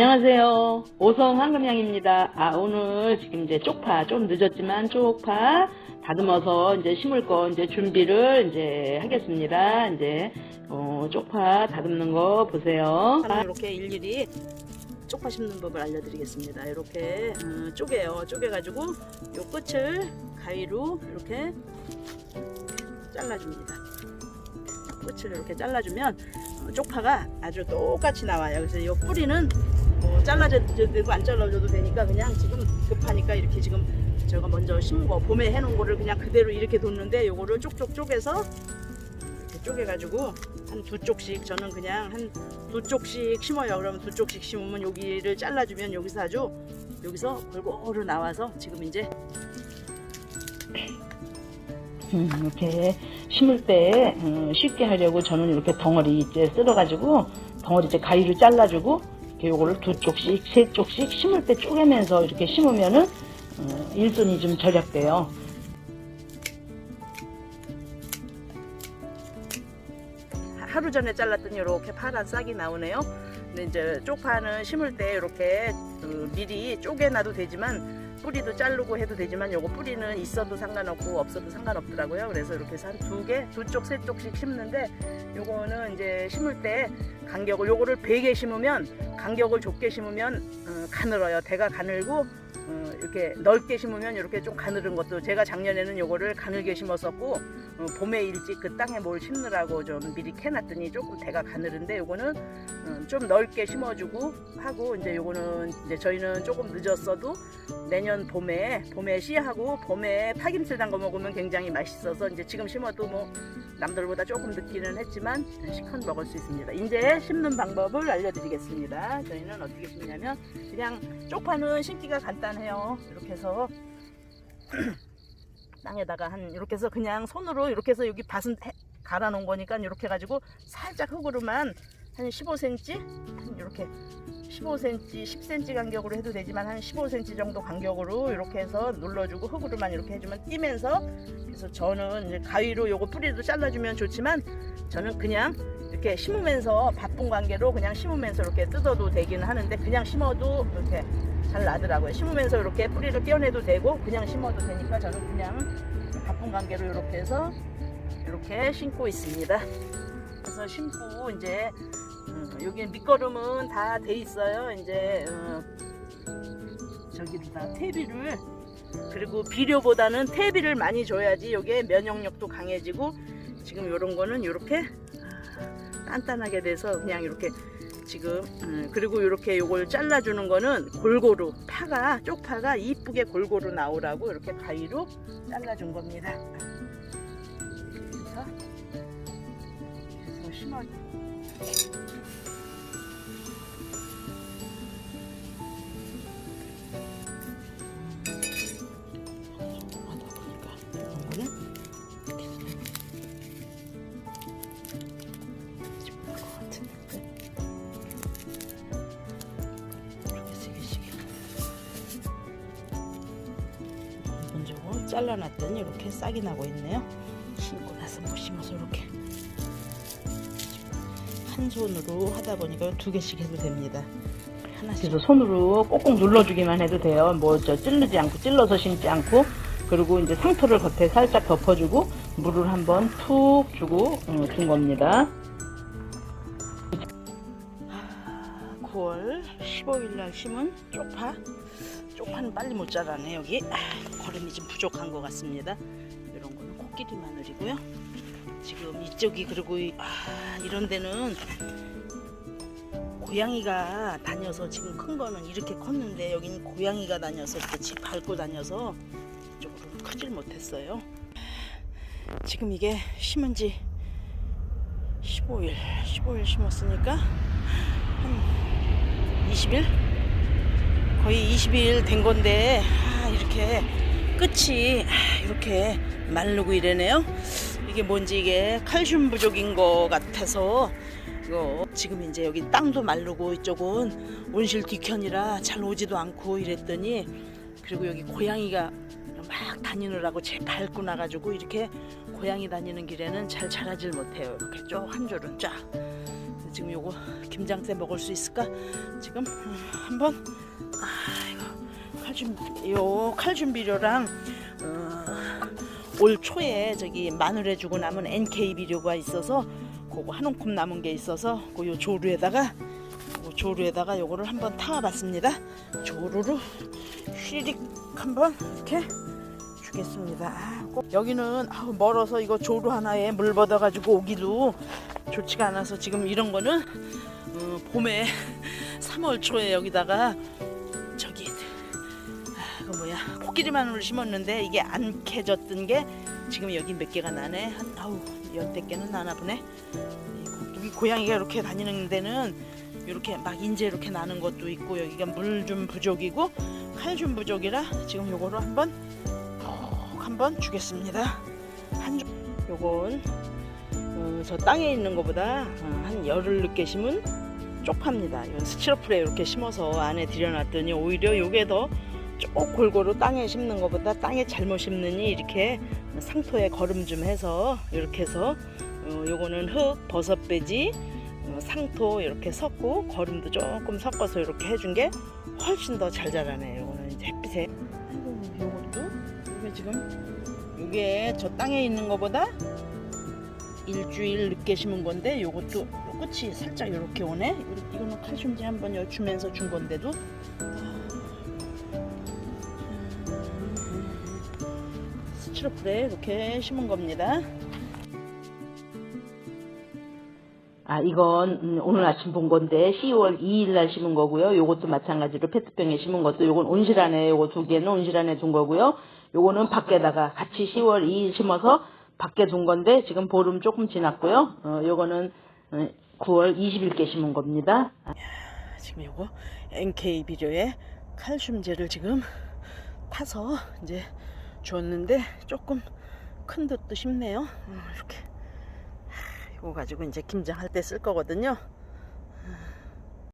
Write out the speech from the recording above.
안녕하세요. 오성 황금양입니다. 아, 오늘 지금 이제 쪽파, 좀 늦었지만 쪽파 다듬어서 이제 심을 거 이제 준비를 이제 하겠습니다. 이제, 어, 쪽파 다듬는 거 보세요. 이렇게 일일이 쪽파 심는 법을 알려드리겠습니다. 이렇게 음, 쪼개요. 쪼개가지고 요 끝을 가위로 이렇게 잘라줍니다. 끝을 이렇게 잘라주면 어, 쪽파가 아주 똑같이 나와요. 그래서 이 뿌리는 뭐 잘라줘도 되고 안 잘라줘도 되니까 그냥 지금 급하니까 이렇게 지금 제가 먼저 심은 거 봄에 해놓은 거를 그냥 그대로 이렇게 뒀는데 요거를 쪽쪽 쪼개서 이렇게 쪼개가지고 한 두 쪽씩 저는 그냥 한 두 쪽씩 심어요. 그러면 두 쪽씩 심으면 여기를 잘라주면 여기서 아주 여기서 골고루 나와서 지금 이제 음, 이렇게 심을 때 음, 쉽게 하려고 저는 이렇게 덩어리 이제 쓸어가지고 덩어리 이제 가위로 잘라주고 이렇게 요거를 두 쪽씩 세 쪽씩 심을 때 쪼개면서 이렇게 심으면은 어, 일손이 좀 절약돼요. 하루 전에 잘랐더니 이렇게 파란 싹이 나오네요. 근데 이제 쪽파는 심을 때 이렇게 그 미리 쪼개놔도 되지만 뿌리도 자르고 해도 되지만 요거 뿌리는 있어도 상관없고 없어도 상관없더라고요. 그래서 이렇게 해서 한 두 개, 두 쪽, 세 쪽씩 심는데 요거는 이제 심을 때 간격을 요거를 베개 심으면 간격을 좁게 심으면 어, 가늘어요. 대가 가늘고 어, 이렇게 넓게 심으면 이렇게 좀 가늘은 것도 제가 작년에는 요거를 가늘게 심었었고 어, 봄에 일찍 그 땅에 뭘 심느라고 좀 미리 캐놨더니 조금 대가 가늘은데 요거는 어, 좀 넓게 심어주고 하고 이제 요거는 이제 저희는 조금 늦었어도 내년 봄에 봄에 씨하고 봄에 파김치 담궈 먹으면 굉장히 맛있어서 이제 지금 심어도 뭐 남들보다 조금 늦기는 했지만 시컷 먹을 수 있습니다. 이제 심는 방법을 알려드리겠습니다. 저희는 어떻게 심냐면 그냥 쪽파는 심기가 간단해 요. 이렇게 해서 땅에다가 한 이렇게 해서 그냥 손으로 이렇게 해서 여기 밭은 해- 갈아 놓은 거니까 이렇게 해가지고 살짝 흙으로만 한 15cm 한 이렇게 15cm, 10cm 간격으로 해도 되지만 한 15cm 정도 간격으로 이렇게 해서 눌러주고 흙으로만 이렇게 해주면 뛰면서 그래서 저는 이제 가위로 요거 뿌리도 잘라주면 좋지만 저는 그냥 이렇게 심으면서 바쁜 관계로 그냥 심으면서 이렇게 뜯어도 되기는 하는데 그냥 심어도 이렇게 잘 나더라고요. 심으면서 이렇게 뿌리를 떼어내도 되고 그냥 심어도 되니까 저는 그냥 바쁜 관계로 이렇게 해서 이렇게 심고 있습니다. 그래서 심고 이제 음, 여기 밑거름은 다 돼 있어요. 이제 어, 저기다 퇴비를 그리고 비료보다는 퇴비를 많이 줘야지 여기에 면역력도 강해지고 지금 이런 거는 이렇게 단단하게 돼서 그냥 이렇게 지금 음, 그리고 이렇게 요걸 잘라주는 거는 골고루 파가 쪽파가 이쁘게 골고루 나오라고 이렇게 가위로 잘라준 겁니다. 그래서 심어 하 뭐 잘라놨더니 이렇게 싹이 나고 있네요. 심고 나서 못 심어서 이렇게 한 손으로 하다 보니까 두 개씩 해도 됩니다. 하나씩. 그래서 손으로 꼭꼭 눌러주기만 해도 돼요. 뭐 저 찌르지 않고 찔러서 심지 않고 그리고 이제 상토를 겉에 살짝 덮어주고 물을 한번 푹 주고 어, 준 겁니다. 9월 15일 날 심은 쪽파? 쪽파는 빨리 못 자라네 여기. 아, 거름이 좀 부족한 것 같습니다. 이런 거는 코끼리 마늘이고요. 지금 이쪽이 그리고 이, 아, 이런 데는 고양이가 다녀서 지금 큰 거는 이렇게 컸는데 여기는 고양이가 다녀서 이렇게 집 밟고 다녀서 이쪽으로 크질 못했어요. 지금 이게 심은 지 15일 15일 심었으니까 한 20일 거의 20일 된 건데 아, 이렇게 끝이 아, 이렇게 마르고 이래네요. 이게 뭔지 이게 칼슘 부족인 것 같아서 이거 지금 이제 여기 땅도 마르고 이쪽은 온실 뒤편이라 잘 오지도 않고 이랬더니 그리고 여기 고양이가 막 다니느라고 제 밟고 나가지고 이렇게 고양이 다니는 길에는 잘 자라질 못해요. 이렇게 쭉 한 줄은 쫙. 지금 요거 김장때 먹을 수 있을까? 지금 음, 한번 아 이거 칼슘 요 칼슘 비료랑 어, 올 초에 저기 마늘에 주고 남은 NK 비료가 있어서 그거 한 움큼 남은 게 있어서 그요 조루에다가 요 조루에다가 요거를 한번 타와봤습니다. 조루로 휘릭 한번 이렇게 주겠습니다. 꼭 여기는 아우, 멀어서 이거 조루 하나에 물 받아가지고 오기도 좋지가 않아서 지금 이런 거는 어, 봄에 3월 초에 여기다가 저기 아, 그 뭐야 코끼리 마늘을 심었는데 이게 안 캐졌던 게 지금 여기 몇 개가 나네 한 아우 열대 개는 나나 보네 여기 고양이가 이렇게 다니는 데는 이렇게 막 인제 이렇게 나는 것도 있고 여기가 물 좀 부족이고 칼 좀 부족이라 지금 요거를 한번 톡 한번 주겠습니다 한 주, 요건 어, 저 땅에 있는 것보다 어, 한 열흘 늦게 심은 쪽파입니다. 이건 스티로풀에 이렇게 심어서 안에 들여놨더니 오히려 요게 더 쭉 골고루 땅에 심는 것보다 땅에 잘못 심느니 이렇게 상토에 거름 좀 해서 이렇게 해서 어, 요거는 흙, 버섯 배지, 어, 상토 이렇게 섞고 거름도 조금 섞어서 이렇게 해준 게 훨씬 더 잘 자라네요. 이제 햇빛에 지금 이게 저 땅에 있는 것보다 일주일 늦게 심은 건데 요것도 요 끝이 살짝 이렇게 오네. 요- 이거는 칼슘제 한번 여 주면서 준 건데도 스티로풀에 이렇게 심은 겁니다. 아 이건 음, 오늘 아침 본 건데 10월 2일 날 심은 거고요. 요것도 마찬가지로 페트병에 심은 것도 요건 온실 안에 요거 두 개는 온실 안에 둔 거고요. 요거는 밖에다가 같이 10월 2일 심어서 밖에 둔 건데 지금 보름 조금 지났고요. 어, 요거는 어, 9월 20일께 심은 겁니다. 아, 지금 요거 NK 비료에 칼슘제를 지금 타서 이제 줬는데 조금 큰 듯도 싶네요. 음, 이렇게 하, 이거 가지고 이제 김장할 때 쓸 거거든요. 아,